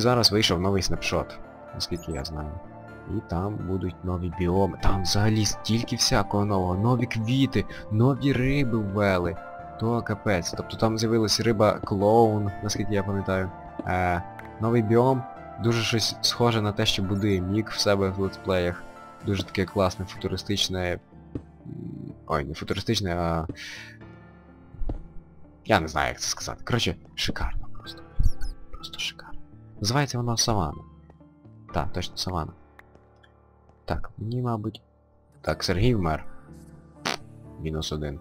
Зараз вийшов новий снапшот, наскільки я знаю. І там будуть нові біоми. Там взагалі стільки всякого нового. Нові квіти, нові риби ввели. То капець. Тобто там з'явилась риба клоун, наскільки я пам'ятаю. Е, новий біом. Дуже щось схоже на те, що будує Мік в себе в летсплеях. Дуже таке класне, футуристичне. Ой, не футуристичне, а... Я не знаю, як це сказати. Коротше, шикарно просто. Просто шикарно. Називається воно Савана. Так, точно Савана. Так, мені, мабуть... Так, Сергій вмер. Мінус один.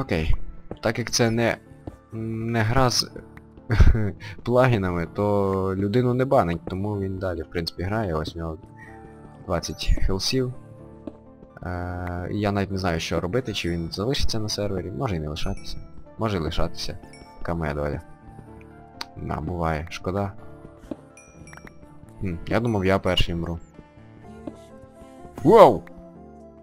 Окей. Так як це не... не гра з плагінами, то людину не банить, тому він далі, в принципі, грає. Ось у нього 20 хелсів. Е, я навіть не знаю, що робити, чи він залишиться на сервері, може і не лишатися. Може і лишатися. Моя доля. На, буває. Шкода. Хм, я думав, я перший мру. Воу!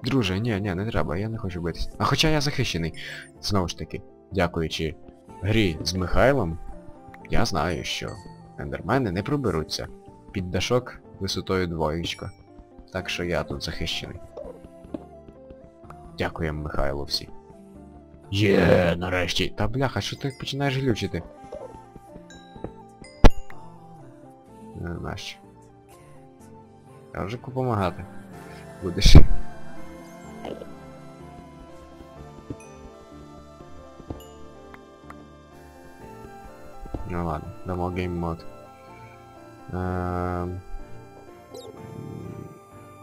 Друже, ні, ні, не треба, я не хочу битись. А хоча я захищений. Знову ж таки, дякуючи грі з Михайлом, я знаю, що ендермени не проберуться під дашок висотою двоєчка. Так що я тут захищений. Дякуємо Михайлу всі. Є, нарешті. Та бляха, що ти починаєш глючити? Не нащо. Я вже допомагати. Будеш. Ну ладно, дамо гейммод. Ем...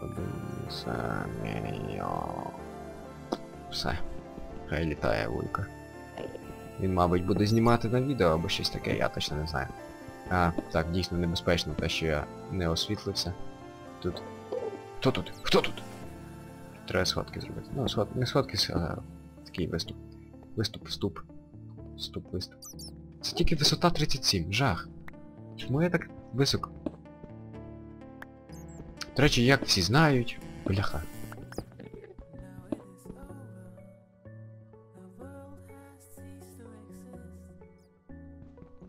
Подивимося, йо. Все. Хай літає вулька. Він, мабуть, буде знімати на відео або щось таке, я точно не знаю. А, так, дійсно небезпечно те, що я не освітлився. Тут. Хто тут? Хто тут? Треба сходки зробити. Ну, сход... не сходки, а такий виступ. Виступ, вступ. Вступ, виступ. Це тільки висота 37, жах. Чому я так високо? До речі, як всі знають, бляха.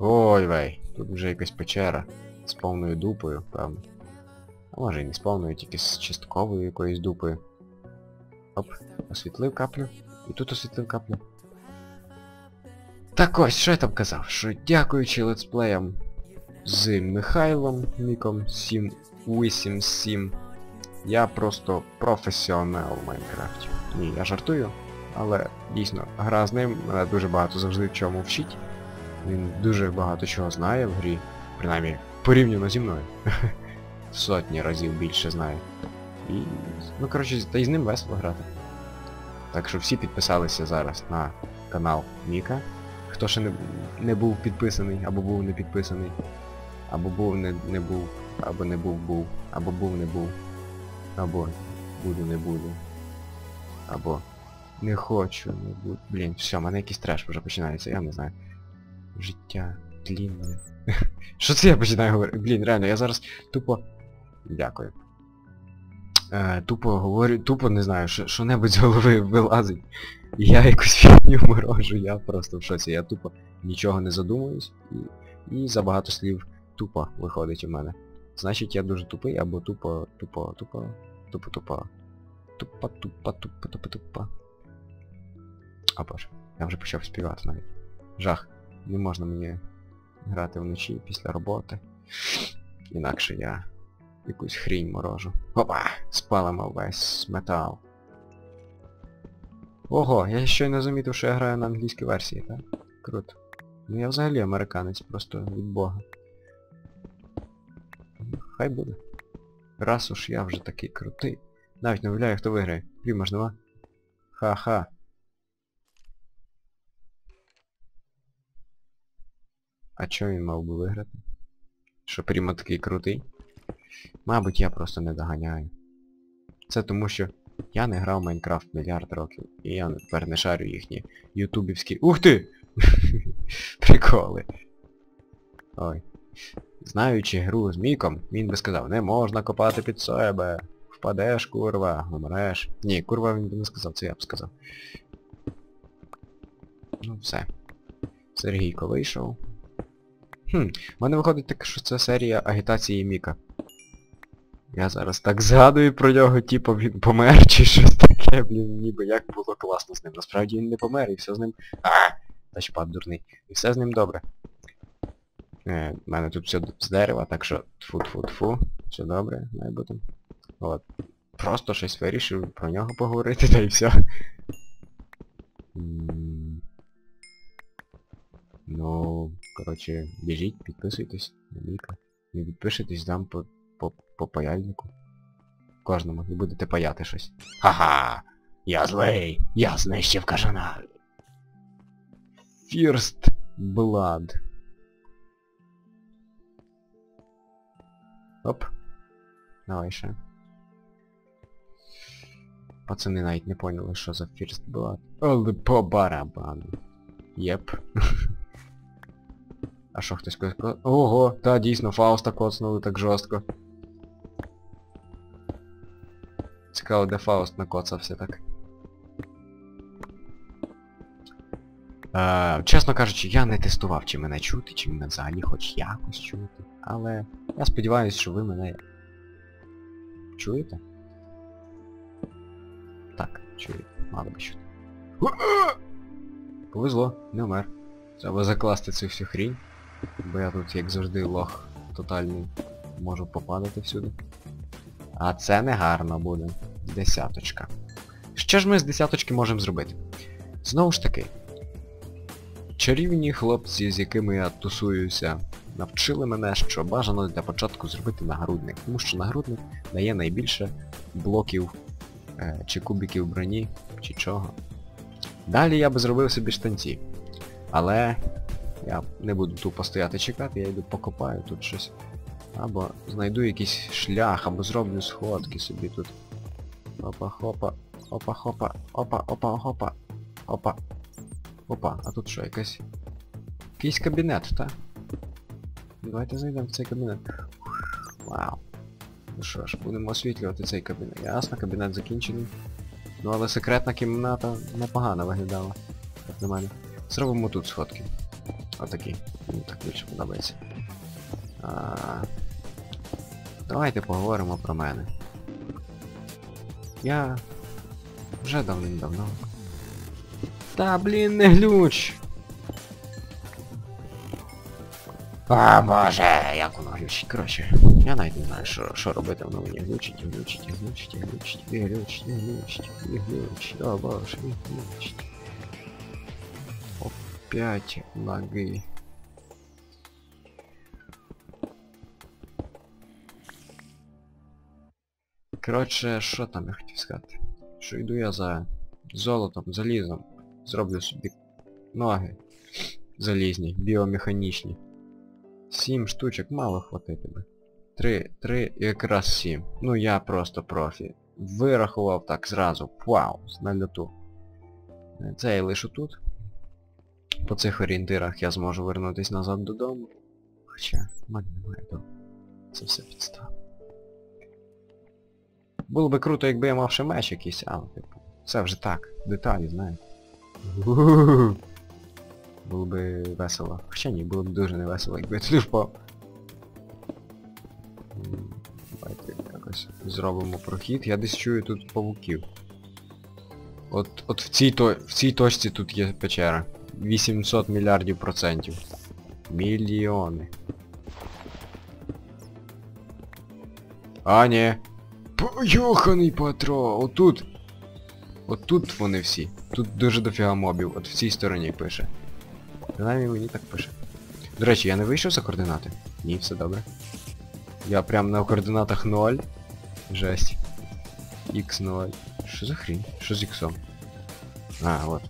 Ой вей, тут вже якась печера з повною дупою, певно. А може і не з повною, тільки з частковою якоюсь дупою. Оп, освітлив каплю. І тут освітлив каплю. Так ось, що я там казав? Що дякуючи летсплеям з Михайлом Міком 787, я просто професіонал в Майнкрафті. Ні, я жартую, але дійсно, гра з ним мене дуже багато завжди в чому вчить. Він дуже багато чого знає в грі, принаймні порівняно зі мною. Сотні разів більше знає. І... Ну коротше, та й з ним весело грати. Так що всі підписалися зараз на канал Міка. Хто ще не, не був підписаний, або був не підписаний, або був не, не був, або не був був, або був не був, або буду не буду. Або не хочу, не буду. Блін, все, в мене якийсь треш вже починається, я не знаю. Життя тлінне. Що це я починаю говорити? Блін, реально, я зараз тупо... Дякую. Е, тупо говорю, тупо не знаю, що, небудь з голови вилазить. Я якусь фігню морожу, я просто в шоці. Я тупо нічого не задумуюсь і, і забагато слів тупо виходить у мене. Значить я дуже тупий або тупо, тупо, тупо, тупо, тупо. Тупо, тупо, тупо, тупо, тупо. А боже, я вже почав співати навіть. Жах. Не можна мені грати вночі після роботи. Інакше я якусь хрінь морожу. Опа! Спалимо весь метал. Ого, я щойно замітив, що я граю на англійській версії, так? Круто. Ну я взагалі американець, просто від бога. Хай буде. Раз уж я вже такий крутий. Навіть не уявляю, хто виграє. Пріма ж нема. Ха-ха. А чого він мав би виграти? Що Пріма такий крутий? Мабуть, я просто не доганяю. Це тому, що я не грав Майнкрафт мільярд років. І я тепер не шарю їхні ютубівські... Ух ти! Приколи. Ой. Знаючи гру з Міком, він би сказав, не можна копати під себе. Впадеш, курва, умреш. Ні, курва він би не сказав, це я б сказав. Ну все. Сергійко вийшов. Хм, в мене виходить таке, що це серія агітації Міка. Я зараз так згадую про нього, типу він помер чи щось таке, блін, ніби як було класно з ним. Насправді він не помер і все з ним... А! Тачпад дурний. І все з ним добре. Е, в мене тут все з дерева, так що тфу-тфу-тфу. Все добре, має бути. От. Просто щось вирішив про нього поговорити, та й все. Ну, коротше, біжіть, підписуйтесь на Міка. Не підпишетесь, дам по, по, по паяльнику. Кожному. І будете паяти щось. Ха-ха! Я злий! Я знищив кажана! First Blood. Оп. Давай ще. Пацани навіть не поняли, що за First Blood. Але по барабану. Єп. А що хтось ко... Ого, та дійсно Фауста коцнули так жорстко. Цікаво, де Фауст накоцався так. Е, чесно кажучи, я не тестував, чи мене чути, чи мене взагалі хоч якось чути. Але я сподіваюся, що ви мене чуєте? Так, чуєте. Мало би чути. Повезло, не вмер. Треба закласти цю всю хрінь. Бо я тут, як завжди, лох тотальний. Можу попадати всюди. А це не гарно буде. Десяточка. Що ж ми з десяточки можемо зробити? Знову ж таки. Чарівні хлопці, з якими я тусуюся, навчили мене, що бажано для початку зробити нагрудник, тому що нагрудник дає найбільше блоків е, чи кубиків броні, чи чого. Далі я би зробив собі штанці. Але я не буду тупо стояти чекати, я йду покопаю тут щось. Або знайду якийсь шлях, або зроблю сходки собі тут. Опа-хопа, опа-хопа, опа-опа-хопа, опа. Опа, а тут що, якась... Якийсь кабінет, так? Давайте зайдемо в цей кабінет. Вау. Ну що ж, будемо освітлювати цей кабінет. Ясно, кабінет закінчений. Ну але секретна кімната непогано виглядала. Як на мене. Зробимо тут сходки. Отакі. Мені так більше подобається. А... Давайте поговоримо про мене. Я... Вже давним-давно. Та блін, не глюч! А, боже, як воно глючить, коротше. Я навіть не знаю, що, що робити, воно мені глючить, і глючить, і глючить, і глючить, і глючить, і глючить, і глючить, о боже, і глючить. Опять лаги. Коротше, що там я хотів сказати? Що йду я за золотом, залізом. Зроблю собі ноги залізні, біомеханічні. Сім штучок мало хватити би. Три, три, якраз сім. Ну я просто профі. Вирахував так зразу. Вау, з нальоту. Це я лишу тут. По цих орієнтирах я зможу вернутися назад додому. Хоча, в мене немає дому. Це все підстава. Було би круто, якби я мав ще меч якийсь, але типу. Це вже так, деталі, знаєте. Було би весело. Хоча ні, було б дуже невесело, якби я туди впав. Давайте якось зробимо прохід. Я десь чую тут павуків. От от в цій то, в цій точці тут є печера. 800 мільярдів процентів. Мільйони. А, ні. Поюханий патро! Отут. Отут вони всі. Тут дуже дофіга мобів. От в цій стороні пише. Принаймні мені так пише. До речі, я не вийшов за координати? Ні, все добре. Я прям на координатах 0. Жесть. X0. Що за хрінь? Що з іксом? А, вот.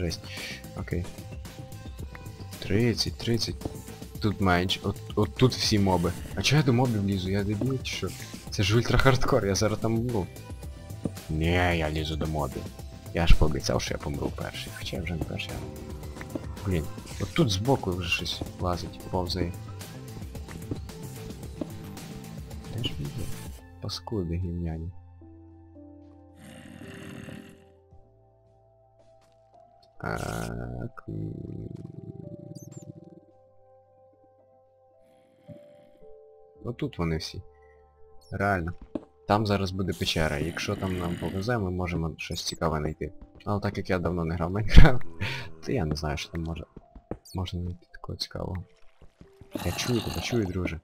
Жесть. Окей. 30, 30. Тут менш. От, от тут всі моби. А чого я до мобів лізу? Я дебіл чи що? Це ж ультра хардкор, я зараз там умру. Ні, я лізу до мобів. Я ж пообіцяв, що я помру перший. Хоча я вже не перший. Блін, от тут збоку вже щось лазить, повзає. Де ж він є? Паскуди гівняні. Ну, Отут вони всі. Реально. Там зараз буде печера. Якщо там нам повезе, ми можемо щось цікаве знайти. Але так як я давно не грав Майнкрафт, то я не знаю, що там може... Можна знайти такого цікавого. Я чую тебе, чую, друже.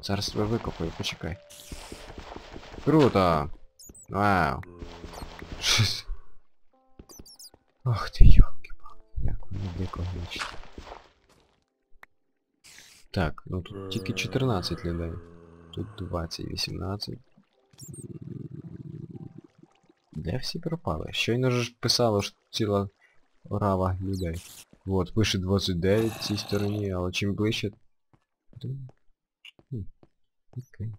Зараз тебе викопаю, почекай. Круто! Вау! Ох ти глючить. Так, ну тут тільки 14 людей. Тут 20, 18. М, Де всі пропали? Щойно ж писало, що ціла орава людей. Вот, пише 29 в цій стороні, але чим ближче... Хм, Окей.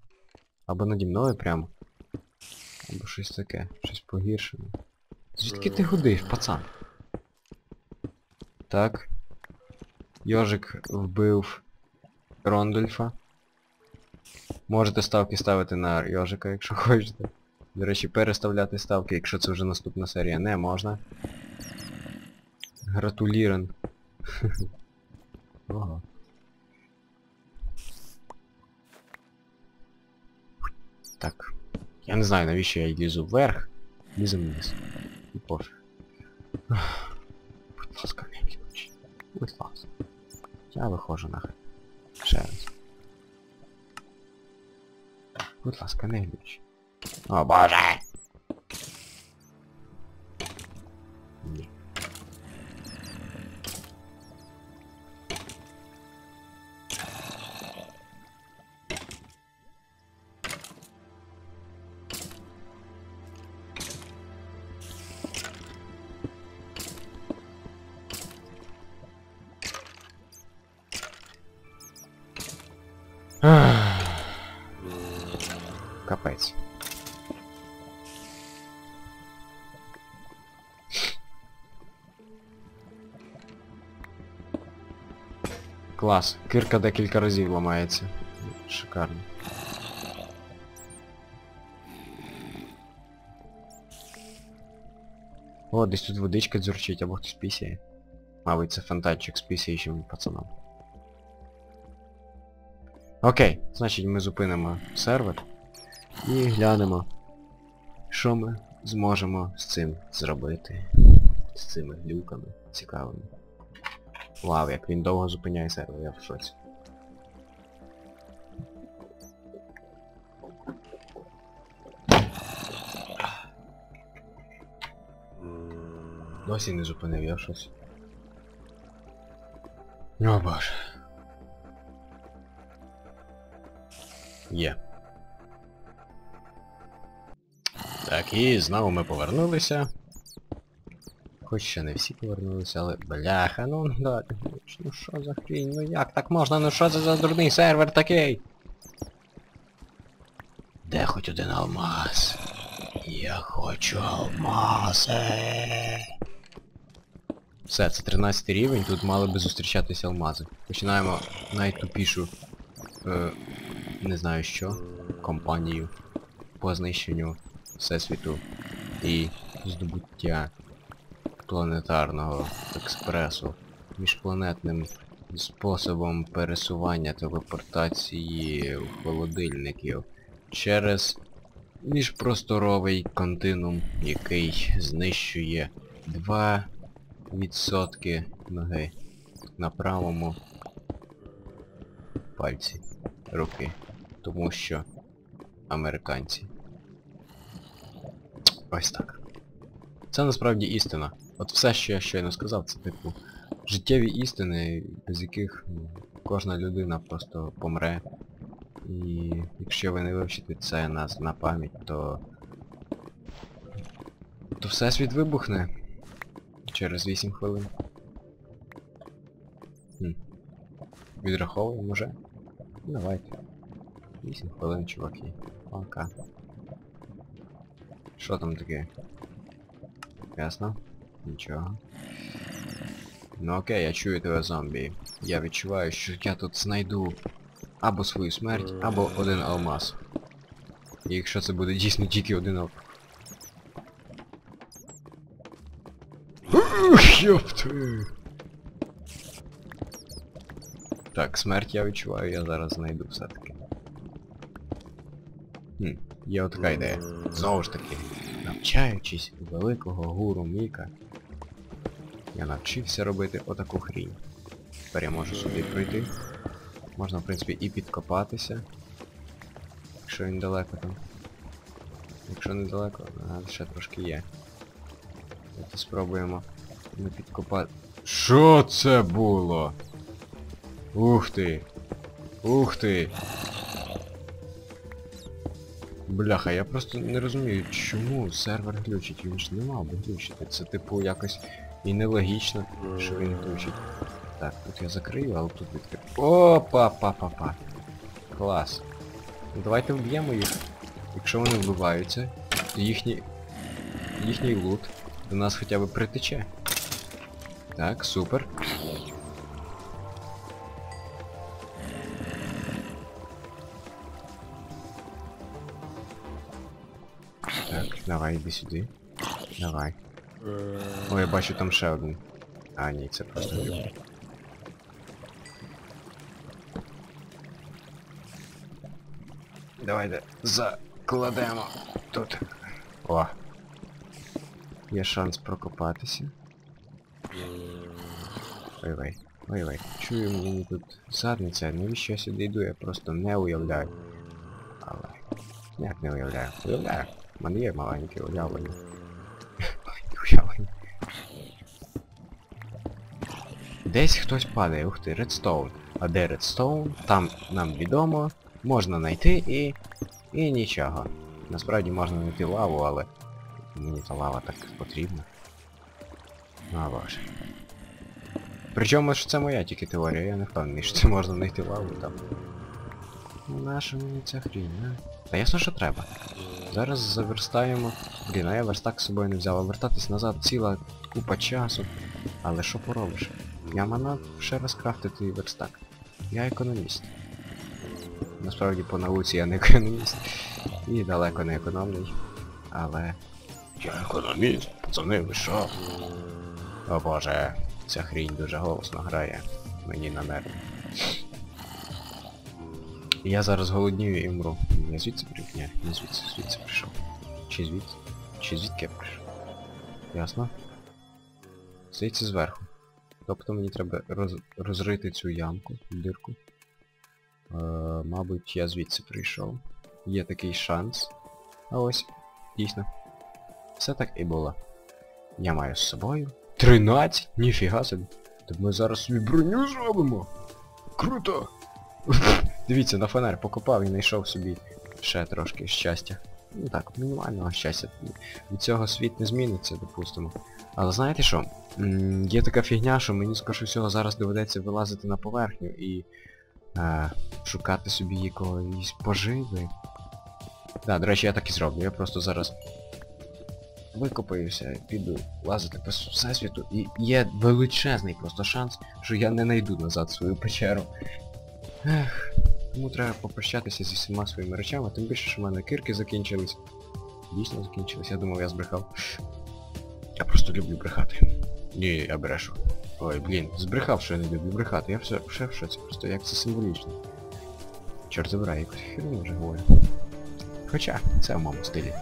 Або наді мною прямо. Або щось таке, щось погіршене. Звідки ти ходиш, пацан? Так. Йожик вбив Рондольфа. Можете ставки ставити на Йожика, якщо хочете. До речі, переставляти ставки, якщо це вже наступна серія, не можна. Гратулірен. Ого. Так. Я не знаю, навіщо я лізу вверх. Лізем вниз. І пофіг. Я виходжу нахер. Ще раз. Будь ласка, не глюч. О боже! Клас. Кирка декілька разів ламається. Шикарно. О, десь тут водичка дзюрчить, або хтось пісяє. Мабуть, це фонтанчик з пісяючим пацаном. Окей, значить ми зупинимо сервер і глянемо, що ми зможемо з цим зробити. З цими глюками цікавими. Вау, як він довго зупиняє сервер, я в шоці. Досі не зупинив, я шоці. О боже. Є. Так, і знову ми повернулися. Хоч ще не всі повернулися, але... Бляха, ну да. Ну що за хрінь? Ну як так можна? Ну що це за дурний сервер такий? Де хоч один алмаз? Я хочу алмази. Все, це 13 рівень, тут мали би зустрічатися алмази. Починаємо найтупішу, е, не знаю що, компанію по знищенню Всесвіту і здобуття планетарного експресу міжпланетним способом пересування телепортації холодильників через міжпросторовий континуум, який знищує 2% ноги на правому пальці руки. Тому що американці. Ось так. Це насправді істина. От все, що я щойно сказав, це типу життєві істини, без яких ну, кожна людина просто помре. І якщо ви не вивчите це нас на пам'ять, то... То всесвіт вибухне через 8 хвилин. Хм. Відраховуємо вже? Давайте. 8 хвилин, чуваки. Пока. Що там таке? Ясно? Нічого. Ну окей, я чую тебе зомбі. Я відчуваю, що я тут знайду або свою смерть, або один алмаз. І якщо це буде дійсно тільки один алмаз. Йопти! Так, смерть я відчуваю, я зараз знайду все-таки. Хм, є отака ідея. Знову ж таки, навчаючись великого гуру Міка, я навчився робити отаку хрінь. Тепер я можу сюди пройти. Можна, в принципі, і підкопатися. Якщо він далеко там. Якщо недалеко, ще трошки є. Давайте спробуємо не підкопати. Що це було? Ух ти! Ух ти! Бляха, я просто не розумію, чому сервер глючить, він ж не мав би глючити. Це типу якось і нелогічно, що він глючить. Так, тут я закрию, але тут відкрию. Опа, па па па Клас. Ну давайте вб'ємо їх. Якщо вони вбиваються, то їхній... їхній лут до нас хоча б притече. Так, супер. Так, давай, іди сюди. Давай. О, я бачу там ще один. А, ні, це просто глюк. Давайте закладемо тут. О. Є шанс прокопатися. Ой-ой. Ой-ой. Чую мені тут задниця, навіщо я сюди йду, я просто не уявляю. Але... Як не уявляю? Уявляю. У мене є маленьке уявлення. Десь хтось падає, ух ти, редстоун. А де редстоун? Там нам відомо. Можна знайти і... І нічого. Насправді можна знайти лаву, але... Мені та лава так потрібна. А боже. Причому ж це моя тільки теорія, я не впевнений, що це можна знайти лаву там. Ну наша мені ця хрінь, а? Та ясно, що треба. Зараз заверстаємо. Блін, а я верстак з собою не взяв, а вертатись назад ціла купа часу. Але що поробиш? Я мана ще раз крафтити верстак. Я економіст. Насправді по науці я не економіст. І далеко не економний. Але... Я економіст, пацани, ви що? О боже, ця хрінь дуже голосно грає. Мені на нерви. Я зараз голоднію і вмру. Я звідси прийшов? Ні, не звідси, звідси прийшов. Чи звідси? Чи звідки я прийшов? Ясно? Звідси зверху. Тобто мені треба роз... розрити цю ямку, дирку. Е, мабуть, я звідси прийшов. Є такий шанс. А ось, дійсно. Все так і було. Я маю з собою 13? Ніфіга собі. Так ми зараз собі броню зробимо. Круто! Дивіться, на фонарь покопав і знайшов собі ще трошки щастя. Ну так, мінімального щастя. Від цього світ не зміниться, допустимо. Але знаєте що? Є така фігня, що мені скоріше всього зараз доведеться вилазити на поверхню і е шукати собі якоїсь поживи. Так, до речі, я так і зроблю. Я просто зараз викопаюся, піду лазити по всесвіту, і є величезний просто шанс, що я не знайду назад свою печеру. Ех, тому треба попрощатися зі всіма своїми речами, тим більше, що в мене кирки закінчились. Дійсно закінчились, я думав, я збрехав. Я просто люблю брехати. Ні, я брешу. Ой, блін, збрехав, що я не люблю брехати. Я все, все в шоці, просто як це символічно. Чорт забирай, якусь херню вже говорю. Хоча, це в моєму стилі.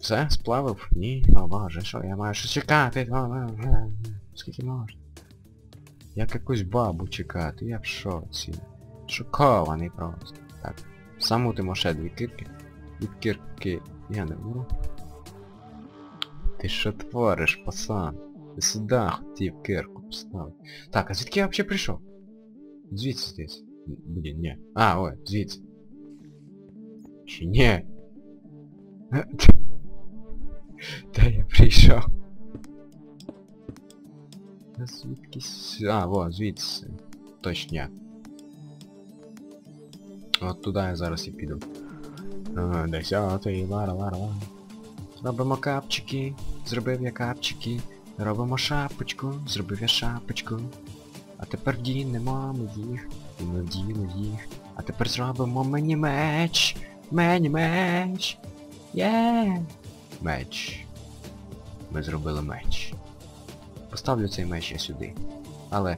Все, сплавив? Ні, о боже, що, я маю щось чекати. Скільки можна? Як якусь бабу чекати, я в шоці. Шокований просто. Так. Замутимо ще дві кирки. Від кирки я не можу. Ти що твориш, пасан? Ти сюди хотів кирку поставити. Так, а звідки я взагалі прийшов? Звідси десь. Блін, ні. А, ой, звідси. Чи ні? Де я прийшов? А звідкись... А, во, звідси. Точня. От туди я зараз і піду. Ага, десятий, лара, лара, лара. Робимо капчики, зробив я капчики. Робимо шапочку, зробив я шапочку. А тепер вдінемо ми їх. І ми вдіємо їх. А тепер зробимо мені меч. Мені меч. Є. Меч. Ми зробили меч. Поставлю цей меч я сюди. Але